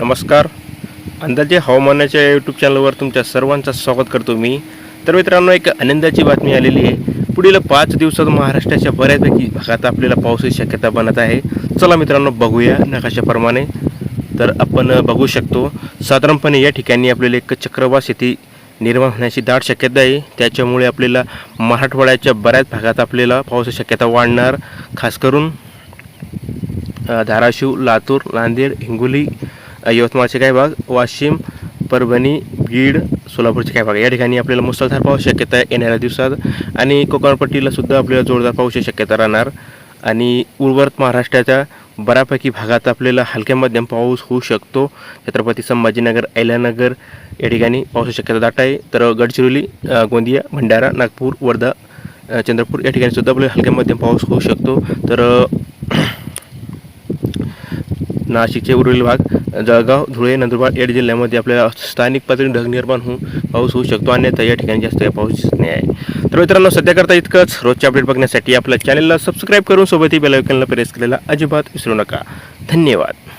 नमस्कार. अंदाजे हवामानाच्या यूट्यूब चॅनलवर तुमच्या सर्वांचं स्वागत करतो मी. तर मित्रांनो एक आनंदाची बातमी आलेली आहे. पुढील पाच दिवसात महाराष्ट्राच्या बऱ्यापैकी भागात आपल्याला पावसाची शक्यता बनत आहे. चला मित्रांनो बघूया नकाशाप्रमाणे. तर आपण बघू शकतो साधारणपणे या ठिकाणी आपल्याला एक चक्रवात शेती निर्माण होण्याची दाट शक्यता आहे. त्याच्यामुळे आपल्याला मराठवाड्याच्या बऱ्याच भागात आपल्याला पावसाची शक्यता वाढणार. खास करून धाराशिव लातूर नांदेड हिंगोली यवतमाळचे काही भाग वाशिम परभणी बीड सोलापूरचे काही भाग. या ठिकाणी आपल्याला मुसळधार पाऊस शक्यता आहे येणाऱ्या दिवसात आणि कोकणपट्टीला सुद्धा आपल्याला जोरदार पाऊसची शक्यता राहणार. आणि उर्वरित महाराष्ट्राच्या बऱ्यापैकी भागात आपल्याला हलक्या मध्यम पाऊस होऊ शकतो. छत्रपती संभाजीनगर ऐलानगर या ठिकाणी पावसाची शक्यता दाट आहे. तर गडचिरोली गोंदिया भंडारा नागपूर वर्धा चंद्रपूर या ठिकाणी सुद्धा आपल्याला हलक्या मध्यम पाऊस होऊ शकतो. तर नाशिकचे उर्वरित भाग जळगाव धुळे नंदुरबार या जिल्ह्यामध्ये आपल्याला स्थानिक पातळी ढग निर्माण होऊन पाऊस होऊ शकतो. अन्यथा या ठिकाणी जास्त काही पाऊस दिसत नाही आहे. तर मित्रांनो सध्या करता इतकंच. रोजचे अपडेट बघण्यासाठी आपल्या चॅनलला सबस्क्राईब करून सोबतही बेलायकनला प्रेस करायला अजिबात विसरू नका. धन्यवाद.